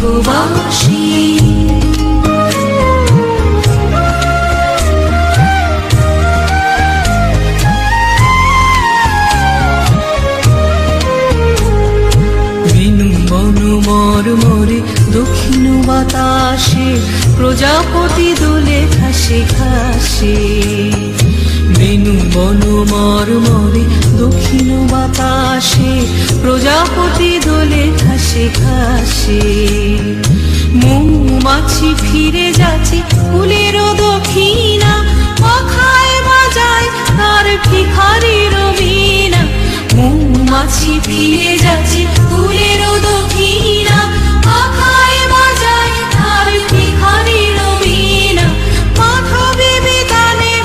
গৃহবাসী বিনু বনু মর মরে দক্ষিণ বাতাসে, প্রজাপতি দোলে খাসে খাসে বিনু বনু মর মরে দক্ষিণ বাতাসে, প্রজাপতি দোলে খাসে খাসে যাচ্ছি ফিরে যাচ্ছি ফুলেরও দক্ষিণা অখায় বাজায় তার ভিখারির বিনা মৌমাছি ফিরে যাচ্ছি ফুলেরও দক্ষিণা অখায়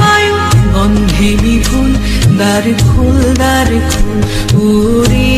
বায়ু, গন্ধে খুল, দ্বার খুল, উড়ে